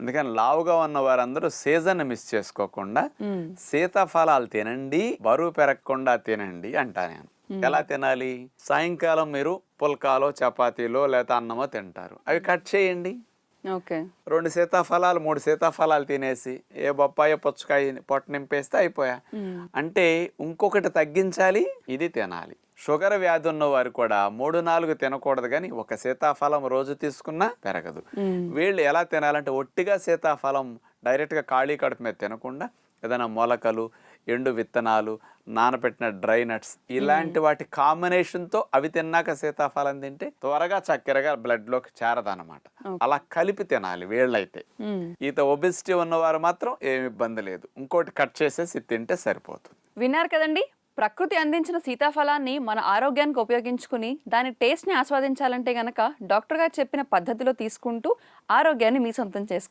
అందుకని లావుగా ఉన్న వారందరూ సీజన్ మిస్ చేసుకోకుండా సీతాఫలాలు తినండి బరువు పెరగకుండా తినండి అంటా నేను. ఎలా తినాలి? సాయంకాలం మీరు పుల్కాలో చపాతీలో లేదా అన్నమో తింటారు. అవి కట్ చేయండి. ఓకే. రెండు సీతాఫలాలు మూడు సీతాఫలాలు తినేసి ఏ బొప్పాయి పుచ్చకాయ పొట్ట నింపేస్తే అయిపోయా. అంటే ఇంకొకటి తగ్గించాలి ఇది తినాలి. షుగర్ వ్యాధి ఉన్న వారు కూడా మూడు నాలుగు తినకూడదు కానీ ఒక సీతాఫలం రోజు తీసుకున్నా పెరగదు. వీళ్ళు ఎలా తినాలంటే ఒట్టిగా సీతాఫలం డైరెక్ట్గా ఖాళీ కడుపు మీద తినకుండా ఏదైనా మొలకలు ఎండు విత్తనాలు నానబెట్టిన డ్రై నట్స్ ఇలాంటి వాటి కాంబినేషన్తో అవి తిన్నాక సీతాఫలం తింటే త్వరగా చక్కెరగా బ్లడ్లోకి చేరదన్నమాట. అలా కలిపి తినాలి వీళ్ళైతే. ఈత ఒబిసిటీ ఉన్నవారు మాత్రం ఏమి ఇబ్బంది లేదు. ఇంకోటి కట్ చేసేసి తింటే సరిపోతుంది. విన్నారు కదండి? ప్రకృతి అందించిన సీతాఫలాన్ని మన ఆరోగ్యానికి ఉపయోగించుకుని దాని టేస్ట్ని ఆస్వాదించాలంటే గనక డాక్టర్ గారు చెప్పిన పద్ధతిలో తీసుకుంటూ ఆరోగ్యాన్ని మీ సొంతం చేసుకోండి